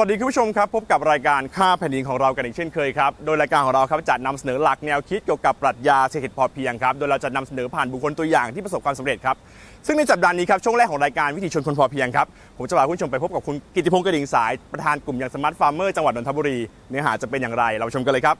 วัสดีคุณผู้ชมครับ พบกับรายการค่าแผ่นดินของเรากันอีกเช่นเคยครับ โดยรายการของเราครับจะนำเสนอหลักแนวคิดเกี่ยวกับปรัชญาเศรษฐกิจพอเพียงครับ โดยเราจะนำเสนอผ่านบุคคลตัวอย่างที่ประสบความสำเร็จครับ ซึ่งในสัปดาห์นี้ครับช่วงแรกของรายการวิถีชนคนพอเพียงครับ ผมจะพาคุณผู้ชมไปพบกับคุณกิติพงศ์กระดิ่งสายประธานกลุ่มยังสมาร์ทฟาร์มเมอร์จังหวัดนนทบุรีเนื้อหาจะเป็นอย่างไรเราชมกันเลยครับ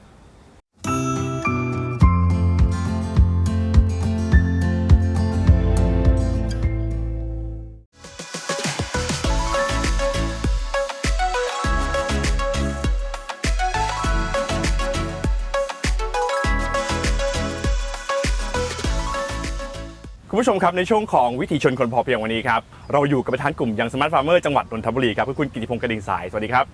ผู้ชมครับในช่วงของวิถีชนคนพอเพียงวันนี้ครับเราอยู่กับประธานกลุ่มยังสมาร์ทฟาร์มเมอร์จังหวัดนนทบุรีครับคือคุณกิติพงศ์กระดิ่งสายสวัสดีครับ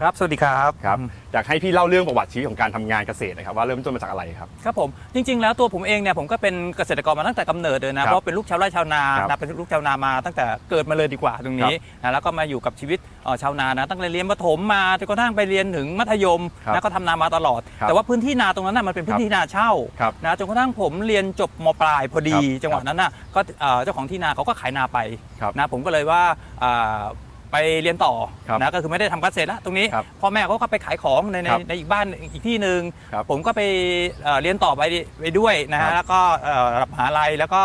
ครับ สวัสดีครับ ครับอยากให้พี่เล่าเรื่องประวัติชีวิตของการทำงานเกษตรนะครับว่าเริ่มต้นมาจากอะไรครับครับผมจริง ๆ แล้วตัวผมเองเนี่ยผมก็เป็นเกษตรกรมาตั้งแต่กำเนิดเลยนะครับเพราะเป็นลูกชาวไร่ชาวนาครับนะเป็นลูกชาวนามาตั้งแต่เกิดมาเลยดีกว่าตรงนี้นะแล้วก็มาอยู่กับชีวิตเอ่อชาวนานะตั้งแต่เรียนประถมมาจนกระทั่งไปเรียนถึงมัธยมครับนะก็ทำนามาตลอดครับแต่ว่าพื้นที่นาตรงนั้นน่ะมันเป็นพื้นที่นาเช่าครับนะจนกระทั่งผมเรียนจบมปลายพอดีครับจังหวะนั้นน่ะก็เอ่อเจ้าของที่นาเขาก็ขายนาไปครับนะผมก็เลยว่าอ่า ไปเรียนต่อครับนะก็คือไม่ได้ทำเกษตรแล้วตรงนี้ครับพ่อแม่เขาก็ไปขายของในในครับในอีกบ้านอีกที่หนึ่งครับผมก็ไปเอ่อเรียนต่อไปไปด้วยนะครัฮะบแล้วก็เอ่อระดับมหาลัยแล้วก็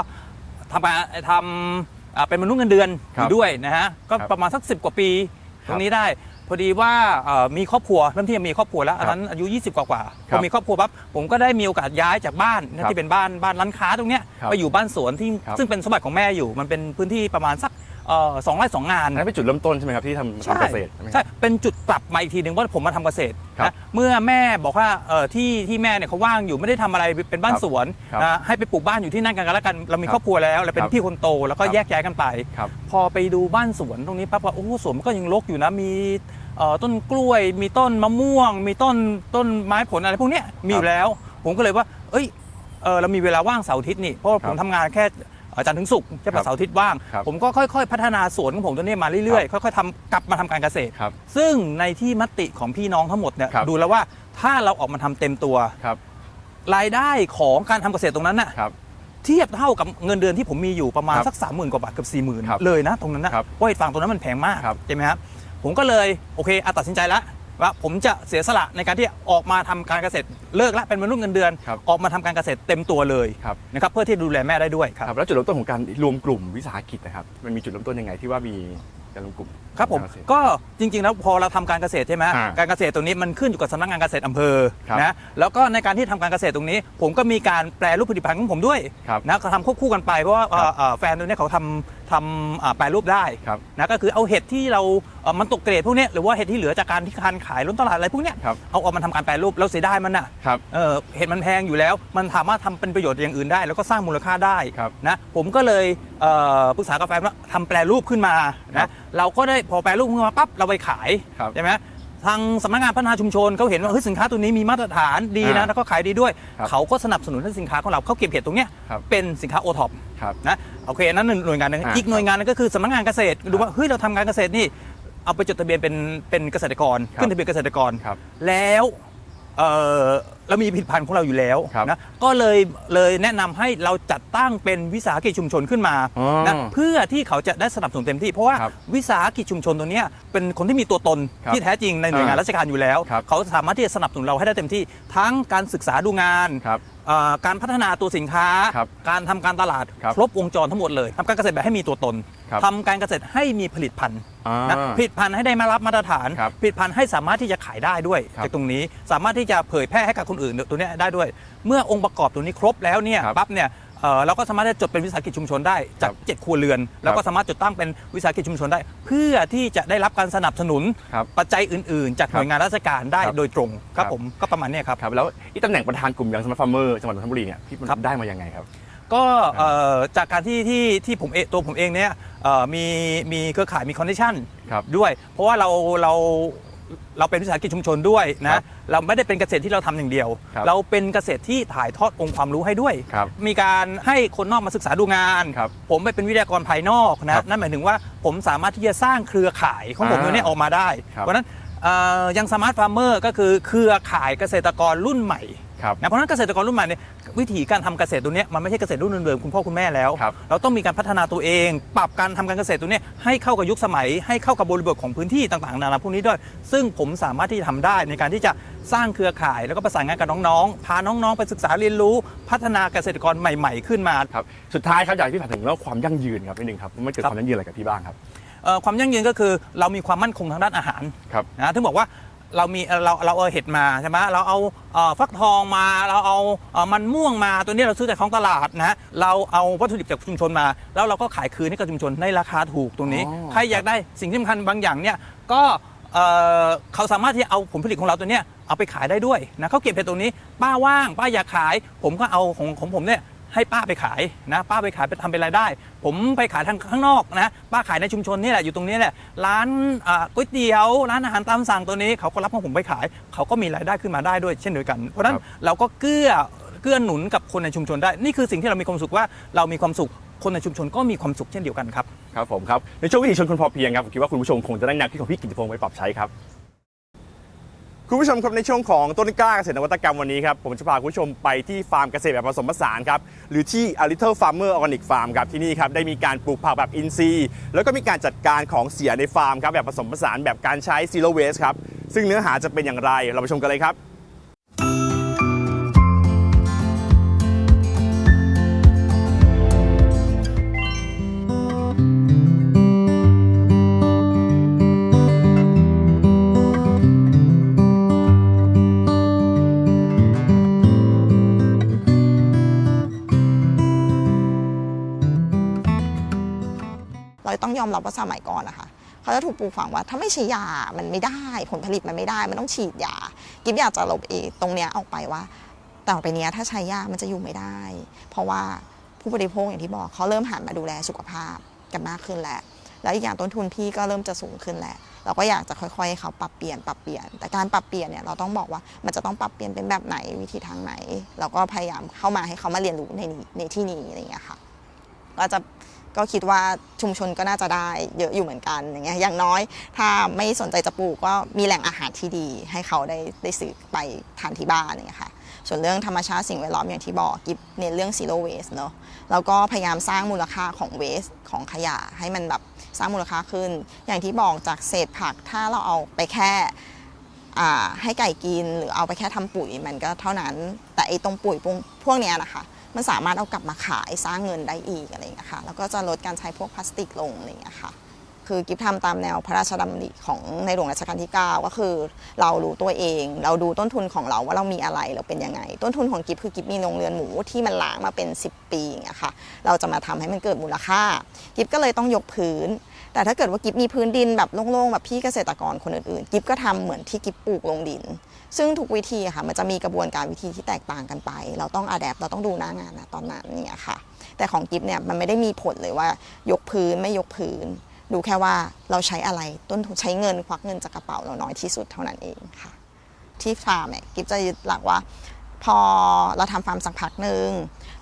ทำงานทำอ่าเป็นมนุษย์เงินเดือนครับอยู่ด้วยนะฮะก็ครับประมาณสัก10กว่าปีครับตรงนี้ได้พอดีว่าเอ่อมีครอบครัวเริ่มที่จะมีครอบครัวแล้วครับอันนั้นอายุ 20 กว่ากว่าๆคพรับอมีครอบครัวปั๊บผมก็ได้มีโอกาสย้ายจากบ้านครับที่เป็นบ้านบ้านร้านค้าตรงเนี้ยครับไปอยู่บ้านสวนที่ครับ ซึ่งเป็นสมบัติของแม่อยู่มันเป็นพื้นที่ประมาณสักเอ่อ สองไร่สองงานอันนั้นเป็นจุดเริ่มต้นใช่ไหมครับที่ทำทำเกษตรใช่ไหมครับใช่เป็นจุดกลับมาอีกทีหนึ่งว่าผมมาทำเกษตรครับนะเมื่อแม่บอกว่าเออที่ที่แม่เนี่ยเขาว่างอยู่ไม่ได้ทำอะไรเป็นบ้านครับสวนครับนะให้ไปปลูกบ้านอยู่ที่นั่นกันแล้วกันเรามีครับครอบครัวแล้วเราเป็ครันบพี่คนโตแล้วก็ครับแยกย้ายกันไปครับพอไปดูบ้านสวนตรงนี้ปั๊บว่าโอ้โหสวนมันก็ยังรกอยู่นะมีเอ่อต้นกล้วย มีต้นมะม่วง มีต้นต้นไม้ผลอะไรพวกเนี้ยมีอยู่แล้ว ผมก็เลยว่า เอ้ยเออเรามีเวลาว่างเสาร์อาทิตย์นี่เพราะว่าครับผมทำงานแค่เอ่อจันทร์ถึงศุกร์จะครัเป็นบเสาร์อาทิตย์ว่าง ครับผมก็ค่อย ๆ พัฒนาสวนของผมตัวนี้มาเรื่อยๆ ค่อยๆทำกลับมาทำการเกษตร ครับซึ่งในที่มติของพี่น้องทั้งหมดเนี่ยครับ ดูแล้วว่าถ้าเราออกมาทำเต็มตัว ครับรายได้ของการทำเกษตรตรงนั้นน่ะครับ เทียบเท่ากับเงินเดือนที่ผมมีอยู่ประมาณครับสัก3 0,000กว่าบาทเกือบ4 0,000ครับเลยนะตรงนั้นนะครับเพราะไอ้ฝั่งตรงนั้นมันแพงมากครับ ใช่ไหมครับผมก็เลยโอเคอะตัดสินใจแล้ว ว่าผมจะเสียสละในการที่ออกมาทำการเกษตรเลิกละเป็นมนุษย์เงินเดือนครับออกมาทำการเกษตรเต็มตัวเลยครับนะครับเพื่อที่ดูแลแม่ได้ด้วยครับครับแล้วจุดเริ่มต้นของการรวมกลุ่มวิสาหกิจนะครับมันมีจุดเริ่มต้นยังไงที่ว่ามีการรวมกลุ่มครับผมทางเกษตรก็จริงๆแล้วพอเราทำการเกษตรใช่ไหมอ่าการเกษตรตรงนี้มันขึ้นอยู่กับสำนักงานเกษตรอำเภอครับนะแล้วก็ในการที่ทำการเกษตรตรงนี้ ผมก็มีการแปลรูปผลิตภัณฑ์ของผมด้วยครับนะก็ทำควบคู่กันไปเพราะว่าครับเอ่อเอ่อแฟนตัวเนี้ยเขาทำ ทำอ่าแปลรูปได้ครับนะก็คือเอาเห็ดที่เราเอ่อมันตกเกรดพวกเนี้ยหรือว่าเห็ดที่เหลือจากการที่การขายล้นตลาดอะไรพวกเนี้ยครับเอาออกมาทำการแปลรูปแล้วเสียดายมันน่ะครับเออเห็ดมันแพงอยู่แล้ว มันสามารถทำเป็นประโยชน์อย่างอื่นได้ แล้วก็สร้างมูลค่าได้ครับนะผมก็เลยเอ่อปรึกษากับแฟนว่าทำแปลรูปขึ้นมาครันะบเราก็ได้พอแปลรูปขึ้นมาปั๊บเราไปขายครับใช่ไหม ทางสำนักงานพัฒนาชุมชนเขาเห็นว่าเฮ้ยสินค้าตัวนี้มีมาตรฐานดีนะ อ่าแล้วก็ขายดีด้วย ครับเขาก็สนับสนุนให้สินค้าของเราเขาเก็บเห็ดตรงเนี้ยครับเป็นสินค้าโอท็อปครับนะโอเคอันนั้นหน่วยงานหนึงอ่าอีกหน่วยงานหนึงก็คือสำนักงานเกษตรดูว่าเฮ้ยเราทำการเกษตรนี่เอาไปจดทะเบียนเป็นเป็นเกษตรกร ครับขึ้นทะเบียนเกษตรกร ครับแล้ว เอ่อเรามีผลิตภัณฑ์ของเราอยู่แล้วครับนะก็เลยเลยแนะนำให้เราจัดตั้งเป็นวิสาหกิจชุมชนขึ้นมาอ๋อนะเพื่อที่เขาจะได้สนับสนุนเต็มที่ เพราะว่าครับวิสาหกิจชุมชนตัวเนี้ยเป็นคนที่มีตัวตนครับที่แท้จริงในหน่วยงานอ่าราชการอยู่แล้ว ครับ เขาสามารถที่จะสนับสนุนเราให้ได้เต็มที่ ทั้งการศึกษาดูงาน ครับเอ่อการพัฒนาตัวสินค้า ครับการทำการตลาดครับครบวงจรทั้งหมดเลยทำการเกษตรแบบให้มีตัวตนครับ ทำการเกษตรให้มีผลิตภัณฑ์อ่า นะผลิตภัณฑ์ให้ได้มารับมาตรฐาน ครับผลิตภัณฑ์ให้สามารถที่จะขายได้ด้วย ครับจากตรงนี้สามารถที่จะเผยแพร่ให้กับคนอื่นตัวเนี้ยได้ด้วย เมื่อองค์ประกอบตัวนี้ครบแล้วเนี่ยครับปั๊บเนี่ย เอ่อเราก็สามารถจะจดเป็นวิสาหกิจชุมชนได้จากครับเจ็ดครัวเรือน แล้วก็สามารถจดตั้งเป็นวิสาหกิจชุมชนได้ เพื่อที่จะได้รับการสนับสนุนครับปัจจัยอื่นๆ จากครับหน่วยงานราชการได้ครับโดยตรงครับครับผมก็ประมาณเนี้ยครับ ครับแล้วอีตำแหน่งประธานกลุ่มยังสมาร์ทฟาร์มเมอร์จังหวัดนนทบุรีเนี่ยพี่มันครับ ได้มายังไงครับ ก็เอ่อจากการที่ที่ที่ผมเองตัวผมเองเนี่ยเอ่อมีมีเครือข่ายมีคอนเนคชั่นครับด้วย เพราะว่าเราเรา เราเป็นวิสาหกิจชุมชนด้วยครันะบเราไม่ได้เป็นเกษตรที่เราทำอย่างเดียว ครับเราเป็นเกษตรที่ถ่ายทอดองค์ความรู้ให้ด้วย ครับมีการให้คนนอกมาศึกษาดูงาน ครับผมไปเป็นวิทยากรภายนอกครันะบนั่นหมายถึงว่าผมสามารถที่จะสร้างเครือข่ายของผมอ่าตัวเนี้ออกมาได้ ครับ เพราะฉะนั้นเอ่อยังสมาร์ทฟาร์มเมอร์ก็คือเครือข่ายเกษตรกรรุ่นใหม่ ครับนะเพราะฉะนั้นเกษตรกรรุ่นใหม่เนี่ยวิธีการทำเกษตรตัวเนี้ยมันไม่ใช่เกษตรรุ่นเดิมๆคุณพ่อคุณแม่แล้วครับเราต้องมีการพัฒนาตัวเอง ปรับการทำการเกษตรตัวเนี้ยให้เข้ากับยุคสมัย ให้เข้ากับบริบทของพื้นที่ต่างๆนานาพวกนี้ด้วย ซึ่งผมสามารถที่จะทำได้ในการที่จะสร้างเครือข่ายแล้วก็ประสานงานกับน้องๆ พาน้องๆ ไปศึกษาเรียนรู้ พัฒนาเกษตรกรใหม่ ๆ ขึ้นมาครับสุดท้ายครับอยากให้พี่ถามถึงเรื่องความยั่งยืนครับนิดนึงครับมันเกิดครับความยั่งยืนอะไรกับพี่บ้างครับเอ่อความยั่งยืนก็คือเรามีความมั่นคงทางด้านอาหารครับนะถึงบอกว่า เรามีเอ่อเราเราเอาเห็ดมาใช่ไหมเราเอาเอ่อฟักทองมาเราเอาเอ่อมันม่วงมาตัวนี้เราซื้อจากท้องตลาดนะเราเอาวัตถุดิบจากชุมชนมา แล้วเราก็ขายคืนให้กับชุมชนในราคาถูกตรงนี้อ๋อใครอยากได้สิ่งที่สำคัญบางอย่างเนี่ยก็เอ่อเขาสามารถที่จะเอาผลผลิตของเราตัวเนี้ยเอาไปขายได้ด้วยนะเขาเก็บเห็ดตัวนี้ ป้าว่างป้าอยากขาย ผมก็เอาของของผมเนี่ย ให้ป้าไปขายนะ ป้าไปขายไปทำเป็นรายได้ ผมไปขายทางข้างนอกนะป้าขายในชุมชนนี่แหละอยู่ตรงนี้แหละร้านอ่าก๋วยเตี๋ยวร้านอาหารตามสั่งตัวนี้เขาก็รับของผมไปขาย เขาก็มีรายได้ขึ้นมาได้ด้วยเช่นเดียวกัน เพราะฉะนั้นครับเราก็เกื้อเกื้อหนุนกับคนในชุมชนได้ นี่คือสิ่งที่เรามีความสุขว่าเรามีความสุขคนในชุมชนก็มีความสุขเช่นเดียวกันครับครับผมครับในช่วงวิถีชนคนพอเพียงครับผมคิดว่าคุณผู้ชมคงจะได้แนวคิดของพี่กิติพงศ์ไปปรับใช้ครับ คุณผู้ชมครับในช่วงของต้นกล้าเกษตรนวัตกรรมวันนี้ครับผมจะพาคุณผู้ชมไปที่ฟาร์มเกษตรแบบผสมผสานครับหรือที่ A Little Farmer Organic Farm ครับที่นี่ครับได้มีการปลูกผักแบบอินทรีย์ แล้วก็มีการจัดการของเสียในฟาร์มครับแบบผสมผสานแบบการใช้ Zero Waste ครับซึ่งเนื้อหาจะเป็นอย่างไรเราไปชมกันเลยครับ ต้องยอมรับว่าสมัยก่อนนะคะเขาจะถูกปลูกฝังว่าถ้าไม่ใช้ยา มันไม่ได้ ผลผลิตมันไม่ได้ มันต้องฉีดยา กิฟอยากจะลบเอตรงเนี้ยออกไปว่า ต่อไปเนี้ยถ้าใช้ยา มันจะอยู่ไม่ได้ เพราะว่าผู้บริโภคอย่างที่บอกเขาเริ่มหันมาดูแลสุขภาพกันมากขึ้นแล้ว แล้วอีกอย่างต้นทุนพี่ก็เริ่มจะสูงขึ้นแล้ว เราก็อยากจะค่อยๆให้เขาปรับเปลี่ยนปรับเปลี่ยน แต่การปรับเปลี่ยนเนี่ยเราต้องบอกว่ามันจะต้องปรับเปลี่ยนเป็นแบบไหนวิธีทางไหน เราก็พยายามเข้ามาให้เขามาเรียนรู้ในในที่นี้อะไรอย่างเงี้ยค่ะ ก็จะ ก็คิดว่าชุมชนก็น่าจะได้เยอะอยู่เหมือนกันอย่างเงี้ยอย่างน้อย ถ้าไม่สนใจจะปลูกก็มีแหล่งอาหารที่ดี ให้เขาได้ได้ซื้อไปทานที่บ้านอย่างเงี้ยค่ะส่วนเรื่องธรรมชาติสิ่งแวดล้อมอย่างที่บอกกิฟเน้นเรื่อง zero waste เนอะแล้วก็พยายามสร้างมูลค่าของ waste ของขยะ ให้มันแบบสร้างมูลค่าขึ้น อย่างที่บอกจากเศษผักถ้าเราเอาไปแค่ให้ไก่กิน หรือเอาไปแค่ทำปุ๋ยมันก็เท่านั้น แต่ไอ้ตรงปุ๋ยพวกพวกเนี้ยนะคะ มันสามารถเอากลับมาขายสร้างเงินได้อีกอะไรอย่างเงี้ยค่ะแล้วก็จะลดการใช้พวกพลาสติกลงอะไรอย่างเงี้ยค่ะคือกิฟทำตามแนวพระราชดำริของในหลวงรัชกาลที่ 9 ก็คือ เรารู้ตัวเอง เราดูต้นทุนของเราว่าเรามีอะไรเราเป็นยังไง ต้นทุนของกิฟคือกิฟมีโรงเรือนหมูที่มันล้างมาเป็น 10 ปีอย่างเงี้ยค่ะเราจะมาทำให้มันเกิดมูลค่า กิฟก็เลยต้องยกพื้น แต่ถ้าเกิดว่ากิฟมีพื้นดินแบบโล่งๆแบบพี่เกษตรกรคนอื่นๆ กิฟก็ทำเหมือนที่กิฟปลูกลงดิน ซึ่งทุกวิธีค่ะมันจะมีกระบวนการวิธีที่แตกต่างกันไป เราต้องอัดแอปเราต้องดูหน้างานนะตอนนั้นเนี่ยค่ะ แต่ของกิฟเนี่ยมันไม่ได้มีผลเลยว่ายกพื้นไม่ยกพื้น ดูแค่ว่าเราใช้อะไรต้นทุนใช้เงินควักเงินจากกระเป๋าเราน้อยที่สุดเท่านั้นเองค่ะ ที่ฟาร์มเนี่ยกิฟจะยึดหลักว่า พอเราทำฟาร์มสักพักหนึ่ง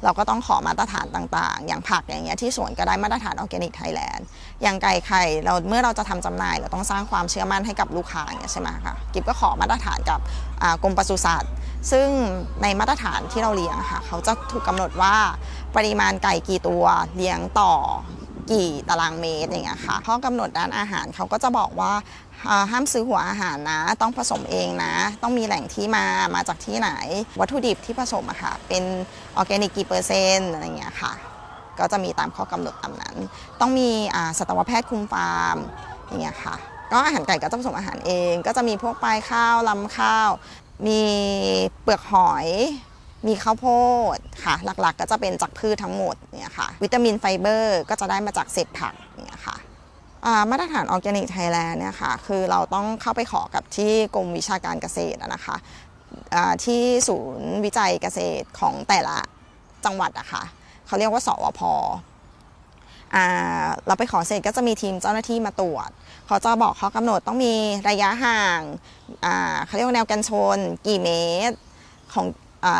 เราก็ต้องขอมาตรฐานต่างๆ อย่างผักอย่างเงี้ยที่สวนก็ได้มาตรฐานออร์แกนิกไทยแลนด์อย่างไก่ไข่เราเมื่อเราจะทำจำหน่าย เราต้องสร้างความเชื่อมั่นให้กับลูกค้าอย่างเงี้ยใช่ไหมคะกิฟก็ขอมาตรฐานกับกรมปศุสัตว์ซึ่งในมาตรฐานที่เราเลี้ยงค่ะเขาจะถูกกำหนดว่าปริมาณไก่กี่ตัวเลี้ยงต่อกี่ตารางเมตรอย่างเงี้ยค่ะข้อกำหนดด้านอาหารเขาก็จะบอกว่า ห้ามซื้อหัวอาหารนะ ต้องผสมเองนะ ต้องมีแหล่งที่มามาจากที่ไหน วัตถุดิบที่ผสมอะค่ะ เป็นออร์แกนิกกี่เปอร์เซ็นต์อะไรเงี้ยค่ะ ก็จะมีตามข้อกำหนดตามนั้น ต้องมีสัตวแพทย์คุมฟาร์มอย่างเงี้ยค่ะ ก็อาหารไก่ก็จะผสมอาหารเอง ก็จะมีพวกปลายข้าวลำข้าว มีเปลือกหอยมีข้าวโพดค่ะ หลักๆ ก็จะเป็นจากพืชทั้งหมดเนี่ยค่ะ วิตามินไฟเบอร์ ก็จะได้มาจากเศษผัก มาตรฐานออร์แกนิกไทยแลนด์เนี่ยค่ะคือเราต้องเข้าไปขอกับที่กรมวิชาการเกษตรนะคะที่ศูนย์วิจัยเกษตรของแต่ละจังหวัดอะค่ะเขาเรียกว่าสวพอ่าเราไปขอเสร็จก็จะมีทีมเจ้าหน้าที่มาตรวจเขาจะบอกข้อกำหนดต้องมีระยะห่างเขาเรียกว่าแนวกันชน กี่เมตรของ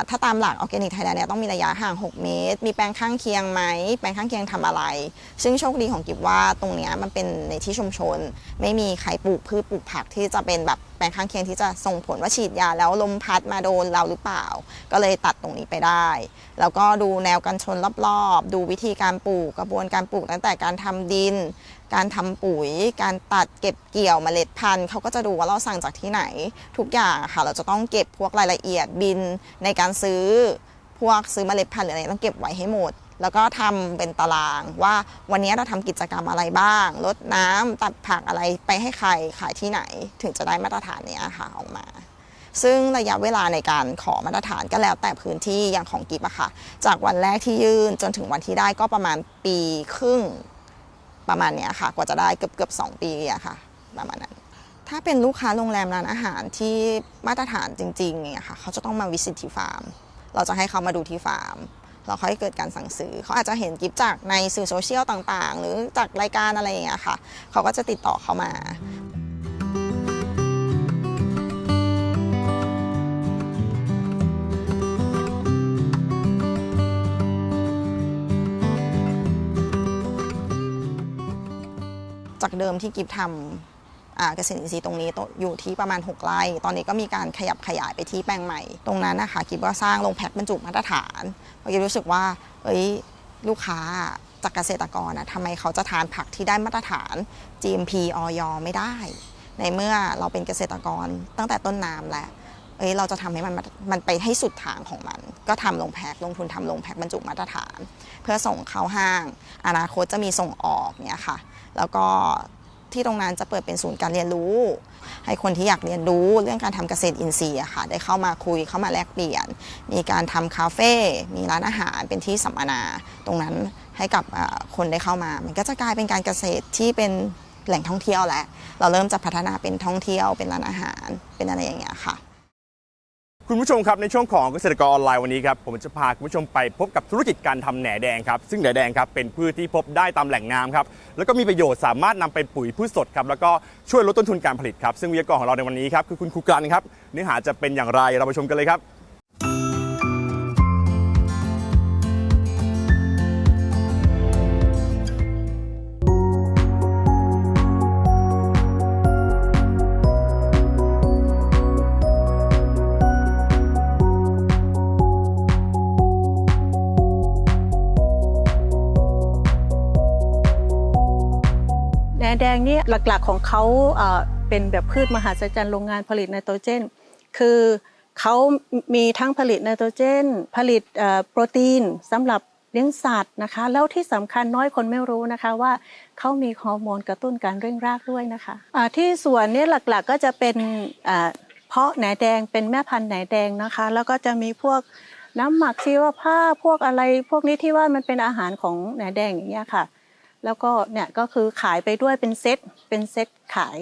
ถ้าตามหลักออร์แกนิกไทยแลนด์เนี่ยต้องมีระยะห่าง 6 เมตร มีแปลงข้างเคียงไหม แปลงข้างเคียงทำอะไร ซึ่งโชคดีของกิบว่าตรงนี้มันเป็นในที่ชุมชน ไม่มีใครปลูกพืชปลูกผักที่จะเป็นแบบแปลงข้างเคียงที่จะส่งผลว่าฉีดยาแล้วลมพัดมาโดนเราหรือเปล่า ก็เลยตัดตรงนี้ไปได้ แล้วก็ดูแนวกันชนรอบๆ ดูวิธีการปลูกกระบวนการปลูกตั้งแต่การทำดิน การทำปุ๋ย การตัดเก็บเกี่ยวเมล็ดพันธุ์เขาก็จะดูว่าเราสั่งจากที่ไหน ทุกอย่างค่ะ เราจะต้องเก็บพวกรายละเอียดบินในการซื้อ พวกซื้อเมล็ดพันธุ์หรืออะไรต้องเก็บไว้ให้หมด แล้วก็ทำเป็นตารางว่าวันนี้เราทำกิจกรรมอะไรบ้างลดน้ำตัดผักอะไรไปให้ใครขายที่ไหน ถึงจะได้มาตรฐานเนี้ยค่ะออกมาซึ่งระยะเวลาในการขอมาตรฐานก็แล้วแต่พื้นที่อย่างของกิฟอะค่ะ จากวันแรกที่ยื่นจนถึงวันที่ได้ก็ประมาณปีครึ่ง ประมาณเนี้ยค่ะ กว่าจะได้เกือบเกือบสองปีอะค่ะ ประมาณนั้น ถ้าเป็นลูกค้าโรงแรมร้านอาหารที่มาตรฐานจริงๆเนี่ยค่ะ เขาจะต้องมาวิสิตที่ฟาร์ม เราจะให้เขามาดูที่ฟาร์ม เราค่อยเกิดการสั่งซื้อ เขาอาจจะเห็นกิฟจากในสื่อโซเชียลต่างๆ หรือจากรายการอะไรอย่างเงี้ยค่ะ เขาก็จะติดต่อเข้ามา จากเดิมที่กิฟทำเกษตรอินทรีย์ตรงนี้อยู่ที่ประมาณ 6 ไร่ ตอนนี้ก็มีการขยับขยายไปที่แปลงใหม่ ตรงนั้นนะคะกิฟก็สร้างโรงแพ็คบรรจุมาตรฐานเพราะกิฟรู้สึกว่าเอ้ยลูกค้าจากเกษตรกรนะทำไมเขาจะทานผักที่ได้มาตรฐาน GMP ออยไม่ได้ ในเมื่อเราเป็นเกษตรกรตั้งแต่ต้นน้ำแล้วเอ้ยเราจะทำให้มันมันไปให้สุดทางของมัน ก็ทำลงแพ็คลงทุนทำลงแพ็คบรรจุมาตรฐาน เพื่อส่งเข้าห้าง อนาคตจะมีส่งออกเนี่ยค่ะ แล้วก็ที่ตรงนั้นจะเปิดเป็นศูนย์การเรียนรู้ ให้คนที่อยากเรียนรู้เรื่องการทำเกษตรอินทรีย์ค่ะได้เข้ามาคุยเข้ามาแลกเปลี่ยน มีการทำคาเฟ่มีร้านอาหารเป็นที่สัมมนา ตรงนั้นให้กับคนได้เข้ามา มันก็จะกลายเป็นการเกษตรที่เป็นแหล่งท่องเที่ยวแหล้วเราเริ่มจะพัฒนาเป็นท่องเที่ยวเป็นร้านอาหารเป็นอะไรอย่างเงี้ยค่ะ คุณผู้ชมครับในช่วงของเกษตรกรออนไลน์วันนี้ครับผมจะพาคุณผู้ชมไปพบกับธุรกิจการทำแหน่แดงครับซึ่งแหน่แดงครับเป็นพืชที่พบได้ตามแหล่งน้ำครับแล้วก็มีประโยชน์สามารถนำเป็นปุ๋ยพืชสดครับแล้วก็ช่วยลดต้นทุนการผลิตครับซึ่งวิทยากรของเราในวันนี้ครับคือคุณครูกันครับเนื้อหาจะเป็นอย่างไรเราไปชมกันเลยครับ หลักๆของเขาเป็นแบบพืชมหัศจรรย์โรงงานผลิตไนโตรเจน คือเขามีทั้งผลิตไนโตรเจน ผลิตโปรตีนสำหรับเลี้ยงสัตว์นะคะ แล้วที่สำคัญน้อยคนไม่รู้นะคะว่าเขามีฮอร์โมนกระตุ้นการเร่งรากด้วยนะคะะที่สวนนี่หลักๆก็จะเป็นเพาะแหนแดงเป็นแม่พันธุ์แหนแดงนะคะ แล้วก็จะมีพวกน้ำหมักชีวภาพพวกอะไร พวกนี้ที่ว่ามันเป็นอาหารของแหนแดงอย่างเงี้ยค่ะ แล้วก็เนี่ยก็คือขายไปด้วยเป็นเซตเป็นเซตขาย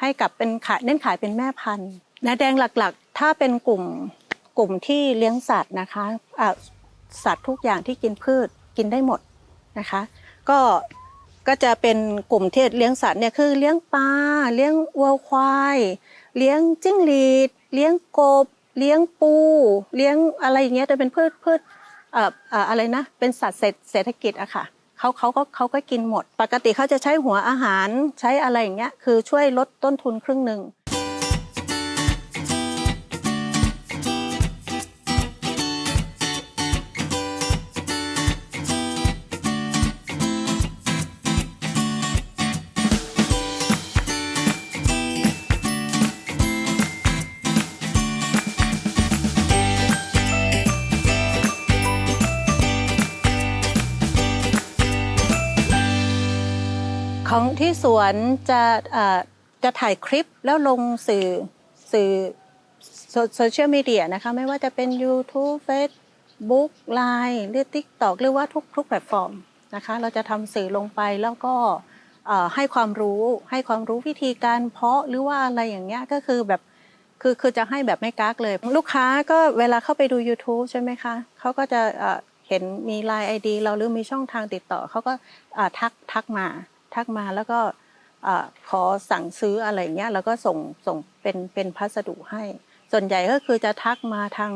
ให้กับเป็นขายเน้นขายเป็นแม่พันธุ์นาแดงหลักๆ ถ้าเป็นกลุ่มกลุ่มที่เลี้ยงสัตว์นะคะะสัตว์ทุกอย่างที่กินพืชกินได้หมดนะคะ ก็ก็จะเป็นกลุ่มที่เลี้ยงสัตว์เนี่ยคือเลี้ยงปลาเลี้ยงวัวควาย เลี้ยงจิ้งหรีด เลี้ยงกบ เลี้ยงปู เลี้ยงอะไรอย่างเงี้ยจะเป็นพืชพืชเอ่ออะไรนะเป็นสัตว์เศรษฐกิจอะค่ะ เขาเขาก็เขาก็กินหมด ปกติเขาจะใช้หัวอาหารใช้อะไรอย่างเงี้ยคือช่วยลดต้นทุนครึ่งหนึ่ง ที่สวนจะจะถ่ายคลิปแล้วลงสื่อสื่อโซเชียลมีเดียนะคะไม่ว่าจะเป็น YouTube Facebook Line หรือ TikTok หรือว่าทุกทุกแพลตฟอร์มนะคะเราจะทำสื่อลงไปแล้วก็ให้ความรู้ให้ความรู้วิธีการเพาะหรือว่าอะไรอย่างเงี้ยก็คือแบบคือคือจะให้แบบไม่กักเลย ลูกค้าก็เวลาเข้าไปดู YouTube ใช่ไหมคะเขาก็จะเห็นมี Line ID เราหรือมีช่องทางติดต่อเขาก็ทักทักมา ทักมาแล้วก็ขอสั่งซื้ออะไรเงี้ยแล้วก็ส่งส่งเป็นเป็นพัสดุให้ ส่วนใหญ่ก็คือจะทักมาทาง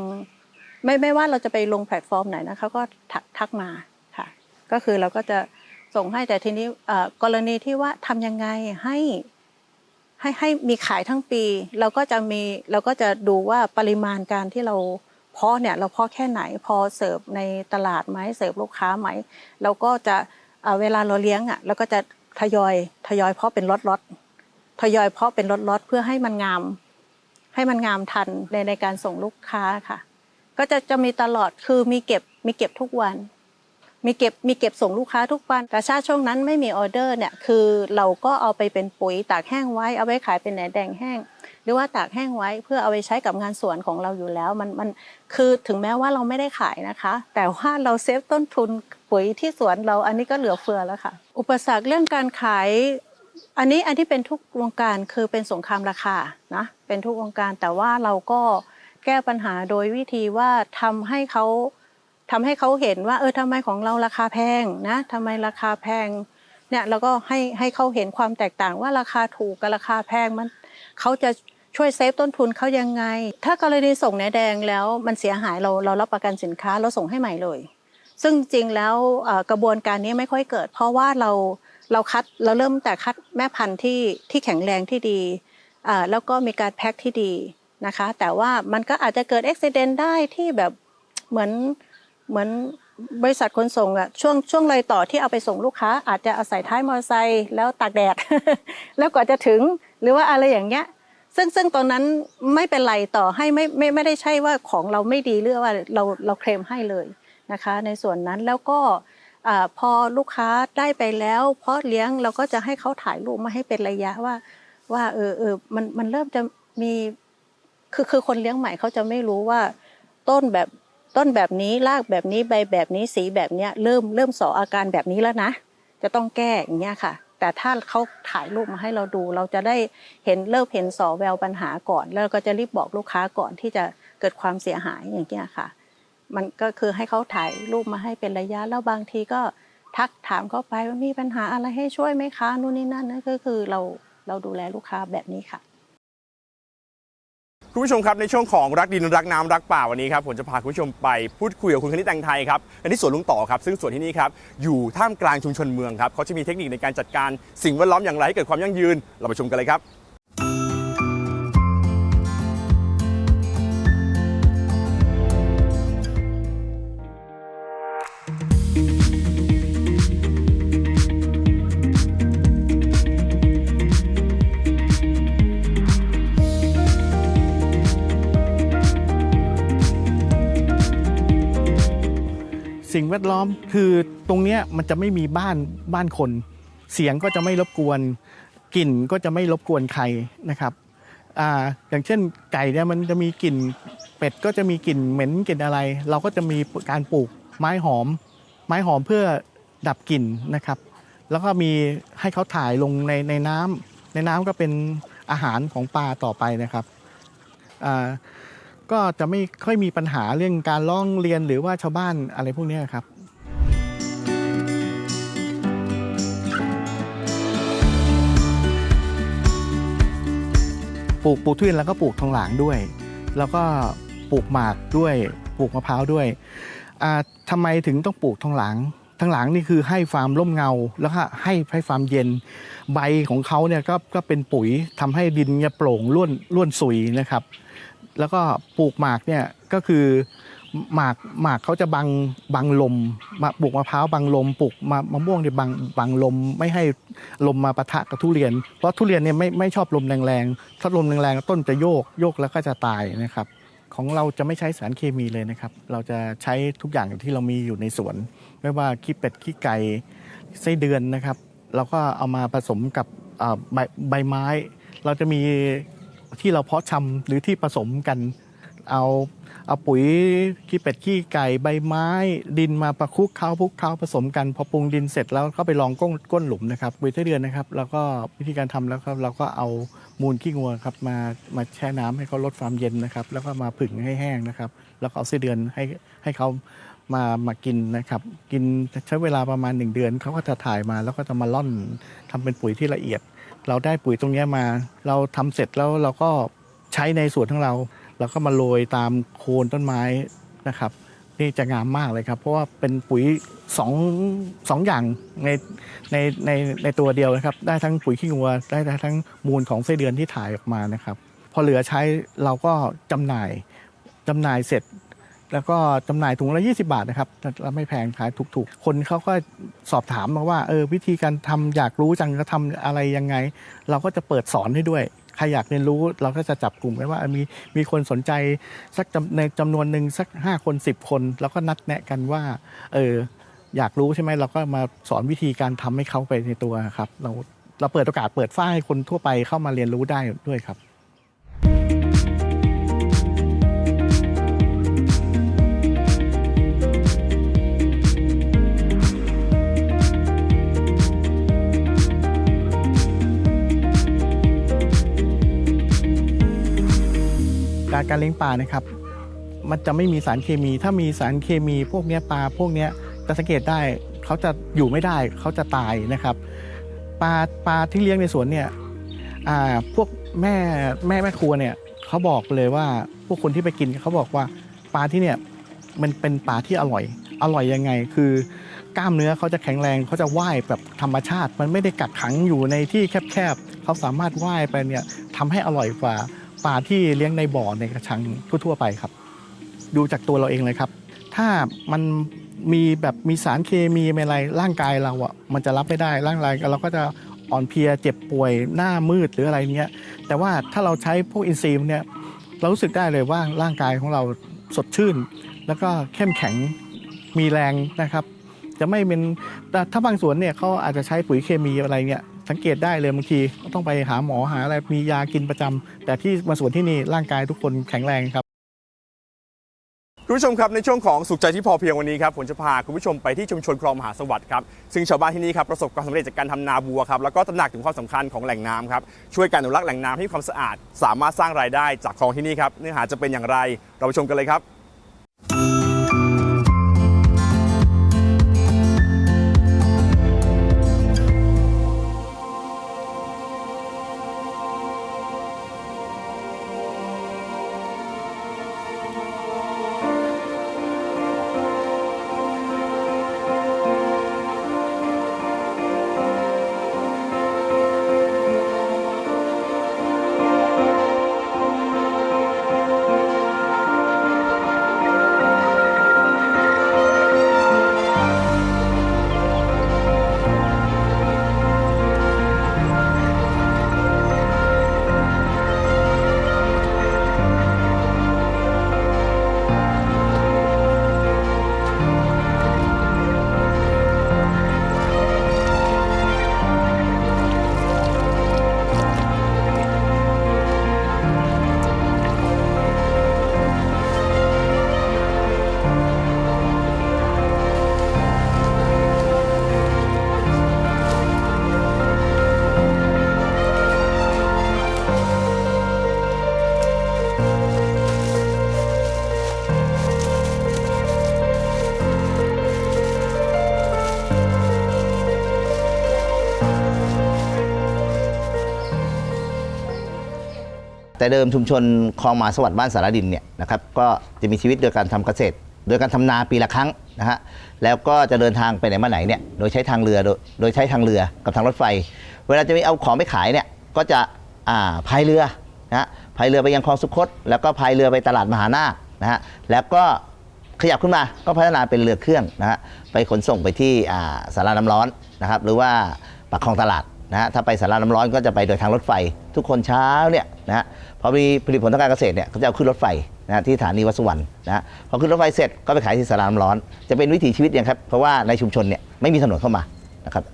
ไม่ไม่ว่าเราจะไปลงแพลตฟอร์มไหนนะเขาก็ทักทักมาค่ะ ก็คือเราก็จะส่งให้แต่ทีนี้กรณีที่ว่าทำยังไงให้ให้ให้มีขายทั้งปี เราก็จะมีเราก็จะดูว่าปริมาณการที่เราเพาะเนี่ยเราเพาะแค่ไหนพอเสิร์ฟในตลาดไหมเสิร์ฟลูกค้าไหมเราก็จะเเวลาเราเลี้ยงอะเราก็จะ ทยอยทยอยเพราะเป็นล็อตๆทยอยเพราะเป็นล็อตๆเพื่อให้มันงาม ให้มันงามทันในในการส่งลูกค้าค่ะ ก็จะจะมีตลอดคือมีเก็บมีเก็บทุกวัน มีเก็บมีเก็บส่งลูกค้าทุกวัน แต่ชาช่วงนั้นไม่มีออเดอร์เนี่ยคือเราก็เอาไปเป็นปุ๋ยตากแห้งไว้เอาไว้ขายเป็นแหนแดงแห้ง หรือว่าตากแห้งไว้เพื่อเอาไปใช้กับงานสวนของเราอยู่แล้วมันมันคือถึงแม้ว่าเราไม่ได้ขายนะคะ แต่ว่าเราเซฟต้นทุนปุ๋ยที่สวนเราอันนี้ก็เหลือเฟือแล้วค่ะ อุปสรรคเรื่องการขายอันนี้อันที่เป็นทุกวงการคือเป็นสงครามราคานะเป็นทุกวงการแต่ว่าเราก็แก้ปัญหาโดยวิธีว่าทำให้เขาทำให้เขาเห็นว่าเออทำไมของเราราคาแพงนะทำไมราคาแพงเนี่ยเราก็ให้ให้เขาเห็นความแตกต่างว่าราคาถูกกับราคาแพงมันเขาจะ ช่วยเซฟต้นทุนเขายังไง ถ้ากรณีส่งเนื้อแดงแล้วมันเสียหายเราเรารับประกันสินค้าเราส่งให้ใหม่เลย ซึ่งจริงแล้วกระบวนการนี้ไม่ค่อยเกิด เพราะว่าเราเราคัดเราเริ่มแต่คัดแม่พันธุ์ที่ที่แข็งแรงที่ดีแล้วก็มีการแพ็คที่ดีนะคะ แต่ว่ามันก็อาจจะเกิดอุบิเหตุได้ที่แบบเหมือนเหมือนบริษัทขนส่งอะช่วงช่วงรอยต่อที่เอาไปส่งลูกค้า อาจจะอาศัยท้ายมอเตอร์ไซค์แล้วตากแดด แล้วกว่าจะถึงหรือว่าอะไรอย่างเงี้ย ซึ่งซึ่งตรงนั้นไม่เป็นไรต่อให้ไม่ไม่ไม่ได้ใช่ว่าของเราไม่ดีหรือว่าเราเราเคลมให้เลยนะคะ ในส่วนนั้นแล้วก็พอลูกค้าได้ไปแล้ว เพราะเลี้ยงเราก็จะให้เขาถ่ายรูปมาให้เป็นระยะว่า ว่าเออเออมันมันเริ่มจะมีคือคือคนเลี้ยงใหม่เขาจะไม่รู้ว่า ต้นแบบต้นแบบนี้รากแบบนี้ใบแบบนี้สีแบบเนี้ยเริ่มเริ่มสออาการแบบนี้แล้วนะ จะต้องแก้อย่างเงี้ยค่ะ แต่ถ้าเขาถ่ายรูปมาให้เราดู เราจะได้เห็นเริ่มเห็นสอแววปัญหาก่อน แล้วก็จะรีบบอกลูกค้าก่อนที่จะเกิดความเสียหายอย่างเงี้ยค่ะ มันก็คือให้เขาถ่ายรูปมาให้เป็นระยะแล้วบางทีก็ทักถามเขาไปว่ามีปัญหาอะไรให้ช่วยไหมคะนู่นนี่นั่นนั่นก็คือเราเราดูแลลูกค้าแบบนี้ค่ะ คุณผู้ชมครับในช่วงของรักดินรักน้ำรักป่าวันนี้ครับผมจะพาคุณผู้ชมไปพูดคุยกับคุณคณิตแตงไทยครับอันนี้สวนลุงต่อครับซึ่งสวนที่นี่ครับอยู่ท่ามกลางชุมชนเมืองครับเขาจะมีเทคนิคในการจัดการสิ่งแวดล้อมอย่างไรให้เกิดความยั่งยืนเราไปชมกันเลยครับ สิ่งแวดล้อมคือตรงเนี้ยมันจะไม่มีบ้านบ้านคน เสียงก็จะไม่รบกวนกลิ่นก็จะไม่รบกวนใครนะครับอ่าอย่างเช่นไก่เนี่ยมันจะมีกลิ่นเป็ดก็จะมีกลิ่นเหม็นกลิ่นอะไร เราก็จะมีการปลูกไม้หอม ไม้หอมเพื่อดับกลิ่นนะครับ แล้วก็มีให้เขาถ่ายลงในในน้ำในน้ำก็เป็นอาหารของปลาต่อไปนะครับอ่า ก็จะไม่ค่อยมีปัญหาเรื่องการร้องเรียนหรือว่าชาวบ้านอะไรพวกนี้ครับปลูกปูทุเรียนแล้วก็ปลูกทองหลางด้วย แล้วก็ปลูกหมากด้วยปลูกมะพร้าวด้วยอ่าทำไมถึงต้องปลูกทองหลางทองหลางนี่คือให้ฟาร์มร่มเงา แล้วก็ให้ให้ฟาร์มเย็น ใบของเขาเนี่ยก็ก็เป็นปุ๋ยทำให้ดินเนี่ยโปร่งร่วนร่วนสุยนะครับ แล้วก็ปลูกหมากเนี่ยก็คือหมากหมากเขาจะบังบังลมมาปลูกมะพร้าวบังลมปลูกมะมะม่วงเนี่ยบังบังลมไม่ให้ลมมาปะทะกับทุเรียน เพราะทุเรียนเนี่ยไม่ไม่ชอบลมแรงๆถ้าลมแรงๆต้นจะโยกโยกแล้วก็จะตายนะครับ ของเราจะไม่ใช้สารเคมีเลยนะครับ เราจะใช้ทุกอย่างที่เรามีอยู่ในสวน ไม่ว่าขี้เป็ดขี้ไก่ไส้เดือนนะครับ เราก็เอามาผสมกับใบใบไม้ เราจะมี ที่เราเพาะชำหรือที่ผสมกันเอาเอาปุ๋ยขี้เป็ดขี้ไก่ใบไม้ ดินมาประคุกเคล้าคลุกเคล้าผสมกัน พอปรุงดินเสร็จแล้วก็ไปลองก้นก้นหลุมนะครับปุ๋ยไส้เดือนนะครับ แล้วก็วิธีการทำแล้วครับเราก็เอามูลขี้งัวครับมามาแช่น้ำให้เขาลดความเย็นนะครับ แล้วก็มาผึ่งให้แห้งนะครับ แล้วก็เอาไส้เดือนให้ให้เขามามากินนะครับ กินใช้เวลาประมาณหนึ่งเดือนเขาก็จะถ่ายมาแล้วก็จะมาล่อนทำเป็นปุ๋ยที่ละเอียด เราได้ปุ๋ยตรงนี้มา เราทำเสร็จแล้วเราก็ใช้ในสวนของเราแล้วก็มาโรยตามโคนต้นไม้นะครับนี่จะงามมากเลยครับ เพราะว่าเป็นปุ๋ยสองสองอย่างในในในในตัวเดียวนะครับ ได้ทั้งปุ๋ยขี้งัวได้ได้ทั้งมูลของไส้เดือนที่ถ่ายออกมานะครับ พอเหลือใช้เราก็จำหน่ายจำหน่ายเสร็จ แล้วก็จำหน่ายถุงละ 20 บาทนะครับแล้วไม่แพงขายถูกๆ คนเขาก็สอบถามมาว่าเออวิธีการทำอยากรู้จังจะทำอะไรยังไง เราก็จะเปิดสอนให้ด้วยใครอยากเรียนรู้เราก็จะจับกลุ่มไว้ว่ามีมีคนสนใจสักจำในจำนวนหนึ่งสัก 5 คน 10 คน แล้วก็นัดแนะกันว่าเอออยากรู้ใช่ไหมเราก็มาสอนวิธีการทำให้เขาไปในตัวครับ เราเราเปิดโอกาสเปิดฝ้าให้คนทั่วไปเข้ามาเรียนรู้ได้ด้วยครับาการเลี้ยงปลานะครับ มันจะไม่มีสารเคมี ถ้ามีสารเคมีพวกเนี้ยปลาพวกเนี้ยจะสังเกตได้เขาจะอยู่ไม่ได้เขาจะตายนะครับ ปลาปลาที่เลี้ยงในสวนเนี่ยพวกแม่แม่แม่ครัวเนี่ยเขาบอกเลยว่าพวกคนที่ไปกินเขาบอกว่าปลาที่เนี่ยมันเป็นปลาที่อร่อย อร่อยยังไง คือกล้ามเนื้อเขาจะแข็งแรงเขาจะว่ายแบบธรรมชาติ มันไม่ได้กักขังอยู่ในที่แคบๆเขาสามารถว่ายไปเนี่ยทำให้อร่อยกว่า ปลาที่เลี้ยงในบ่อในกระชังทั่วๆไปครับ ดูจากตัวเราเองเลยครับ ถ้ามันมีแบบมีสารเคมีอะไรร่างกายเราอะมันจะรับไม่ได้ร่างกายเราก็จะอ่อนเพลียเจ็บป่วยหน้ามืดหรืออะไรเงี้ยแต่ว่าถ้าเราใช้พวกอินทรีย์เนี่ยเรารู้สึกได้เลยว่าร่างกายของเราสดชื่น แล้วก็เข้มแข็งมีแรงนะครับ จะไม่เป็นแต่ถ้าบางสวนเนี่ยเขาอาจจะใช้ปุ๋ยเคมีอะไรเนี่ย สังเกตได้เลยบางทีต้องไปหาหมอหาอะไรมียากินประจำแต่ที่มาสวนที่นี่ร่างกายทุกคนแข็งแรงครับคุณผู้ชมครับในช่วงของสุขใจที่พอเพียงวันนี้ครับผมจะพาคุณผู้ชมไปที่ชุมชนคลองมหาสวัสดิ์ครับซึ่งชาวบ้านที่นี่ครับประสบความสำเร็จจากการทำนาบัวครับแล้วก็ตระหนักถึงความสำคัญของแหล่งน้ำครับช่วยการอนุรักษ์แหล่งน้ำให้ความสะอาด สามารถสร้างรายได้จากคลองที่นี่ครับเนื้อหาจะเป็นอย่างไร เราไปชมกันเลยครับ แต่เดิมชุมชนคลองมาสวัสดิ์บ้านสารดินเนี่ยนะครับก็จะมีชีวิตโดยการทำเกษตร โดยการทำนาปีละครั้งนะฮะแล้วก็จะเดินทางไปไหนมาไหนเนี่ยโดยใช้ทางเรือโดยโดยใช้ทางเรือกับทางรถไฟ เวลาจะมีเอาของไปขายเนี่ยก็จะอ่าพายเรือนะฮะพายเรือไปยังคลองสุคต แล้วก็พายเรือไปตลาดมหานาคนะฮะแล้วก็ขยับขึ้นมาก็พัฒนาเป็นเรือเครื่องนะฮะไปขนส่งไปที่อ่าสาราน้ำร้อนนะครับหรือว่าปากคลองตลาด นะฮะถ้าไปสาราน้ำร้อนก็จะไปโดยทางรถไฟ ทุกคนเช้าเนี่ยนะฮะพอมีผลิตผลทางการเกษตรเนี่ยก็จะเอาขึ้นรถไฟนะฮะที่สถานีวัดสุวรรณนะฮะพอขึ้นรถไฟเสร็จก็ไปขายที่สาราน้ำร้อน จะเป็นวิถีชีวิตอย่างครับเพราะว่าในชุมชนเนี่ยไม่มีถนนเข้ามานะครับ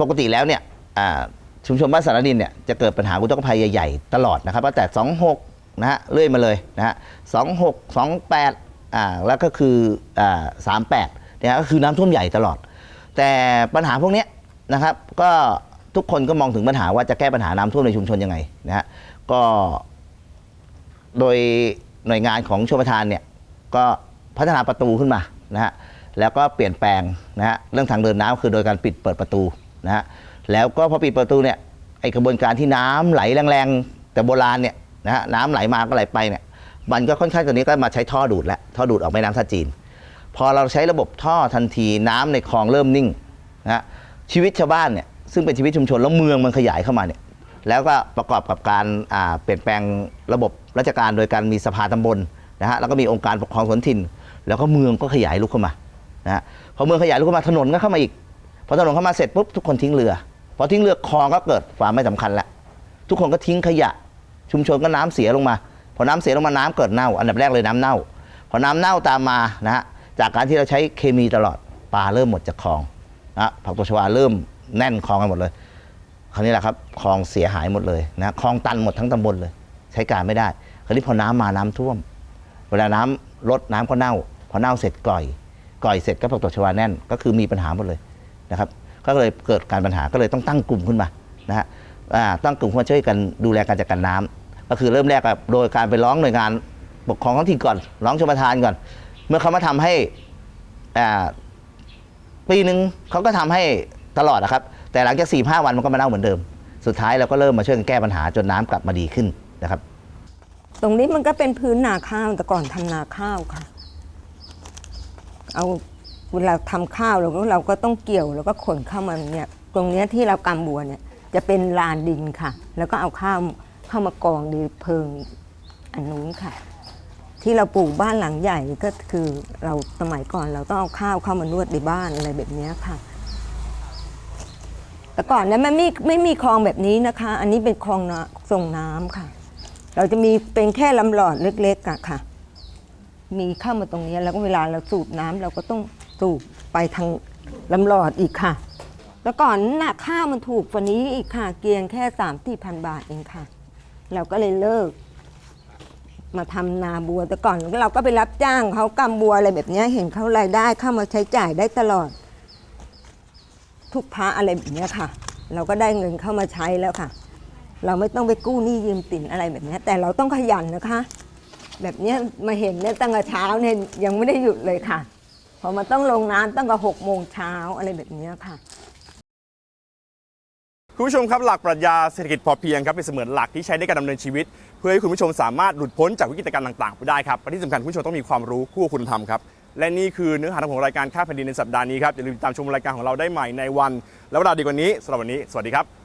ปกติแล้วเนี่ยอ่าชุมชนบ้านสารดินเนี่ยจะเกิดปัญหาอุทกภัยใหญ่ๆ ตลอดนะครับตั้งแต่ 26 นะฮะเรื่อยมาเลยนะฮะ26 28อ่าแล้วก็คืออ่า38เนี่ยก็คือน้ำท่วมใหญ่ตลอด แต่ปัญหาพวกนี้นะครับก็ ทุกคนก็มองถึงปัญหาว่าจะแก้ปัญหาน้ำท่วมในชุมชนยังไงนะฮะก็โดยหน่วยงานของชมประทานเนี่ยก็พัฒนาประตูขึ้นมานะฮะแล้วก็เปลี่ยนแปลงนะฮะเรื่องทางเดินน้ำคือโดยการปิดเปิดประตูนะฮะแล้วก็พอปิดประตูเนี่ยไอกระบวนการที่น้ำไหลแรงๆ แต่โบราณเนี่ยนะฮะน้ำไหลมาก็ไหลไปเนี่ยมันก็ค่อนข้างตอนนี้ก็มาใช้ท่อดูดแล้วท่อดูดออกแม่น้ำท่าจีน พอเราใช้ระบบท่อทันทีน้ำในคลองเริ่มนิ่งนะฮะชีวิตชาวบ้านเนี่ย ซึ่งเป็นชีวิตชุมชนแล้วเมืองมันขยายเข้ามาเนี่ยแล้วก็ประกอบกับการเปลี่ยนแปลงระบบราชการโดยการมีสภาตำบลนะฮะแล้วก็มีองค์การปกครองส่วนถิ่น แล้วก็เมืองก็ขยายลุกเข้ามานะฮะพอเมืองขยายลุกเข้ามาถนนก็เข้ามาอีกพอถนนเข้ามาเสร็จปุ๊บทุกคนทิ้งเรือพอทิ้งเรือคลองก็เกิดความไม่สำคัญล้วทุกคนก็ทิ้งขยะ ชุมชนก็น้ำเสียลงมา พอน้ำเสียลงมาน้ำเกิดเน่า อันดับแรกเลยน้ำเน่า พอน้ำเน่าตามมานะฮะจากการที่เราใช้เคมีตลอดปลาเริ่มหมดจากคลองนะผักตบชวาเริ่ม แน่นคลองกันหมดเลย คราวนี้แหละครับคลองเสียหายหมดเลยนะคลองตันหมดทั้งตำบลเลย ใช้การไม่ได้ คราวนี้พอน้ำมาน้ำท่วม เวลาน้ำลดน้ำก็เน่า พอเน่าเสร็จก่อยก่อยเสร็จก็ผักตบชวาแน่นก็คือมีปัญหาหมดเลยนะครับ ก็เลยเกิดการปัญหาก็เลยต้องตั้งกลุ่มขึ้นมานะฮะตั้งกลุ่มมาช่วยกันดูแลการจัดการน้ำก็คือเริ่มแรกโดยการไปร้องหน่วยงานปกครองท้องถิ่นก่อน ร้องชมประทานก่อน เมื่อเขามาทำให้อ่าปีหนึ่งเขาก็ทำให้ ตลอดนะครับ แต่หลังจาก4ี่ห้าวันมันก็มาเน่าเหมือนเดิม สุดท้ายเราก็เริ่มมาช่วยกันแก้ปัญหาจนน้ำกลับมาดีขึ้นนะครับ ตรงนี้มันก็เป็นพื้นนาข้าวแต่ก่อนทำนาข้าวค่ะ เอาเวลาทำข้าวเราก็เราก็ต้องเกี่ยวแล้วก็ขนเข้ามาเนี่ยตรงเนี้ยที่เรากำบัวเนี่ยจะเป็นลานดินค่ะ แล้วก็เอาข้าวเข้ามากองในเพิงอันนู้นค่ะ ที่เราปลูกบ้านหลังใหญ่ก็คือเราสมัยก่อนเราต้องเอาข้าวเข้ามานวดในบ้านอะไรแบบเนี้ยค่ะ แต่ก่อนเนี่ยมันไม่ไม่มีคลองแบบนี้นะคะ อันนี้เป็นคลองน้ำส่งน้ำค่ะ เราจะมีเป็นแค่ลำหลอดเล็กๆอะค่ะ มีเข้ามาตรงนี้แล้วก็เวลาเราสูบน้ำเราก็ต้องสูบไปทางลำหลอดอีกค่ะแล้วก่อนน่ะข้าวมันถูกกว่านี้อีกค่ะ เกียงแค่สามสี่พันบาทเองค่ะ เราก็เลยเลิก มาทำนาบัวแต่ก่อนเราก็ไปรับจ้างเขากำบัวอะไรแบบเนี้ยเห็นเขารายได้เข้ามาใช้จ่ายได้ตลอด ทุกพระอะไรแบบนี้ค่ะ เราก็ได้เงินเข้ามาใช้แล้วค่ะ เราไม่ต้องไปกู้หนี้ยืมสินอะไรแบบนี้แต่เราต้องขยันนะคะ แบบนี้มาเห็นเนี่ยตั้งแต่เช้าเนี่ยยังไม่ได้หยุดเลยค่ะพอมาต้องลงน้ำตั้งแต่หกโมงเช้าอะไรแบบนี้ค่ะคุณผู้ชมครับหลักปรัชญาเศรษฐกิจพอเพียงครับเป็นเสมือนหลักที่ใช้ในการดำเนินชีวิต เพื่อให้คุณผู้ชมสามารถหลุดพ้นจากวิกฤตการณ์ต่างๆไปได้ครับและที่สำคัญคุณผู้ชมต้องมีความรู้คู่คุณธรรมครับ และนี่คือเนื้อหาของรายการค่าแผ่นดินในสัปดาห์นี้ครับอย่าลืมติดตามชมรายการของเราได้ใหม่ในวัน และเวลาดีกว่านี้สำหรับวันนี้ สวัสดีครับ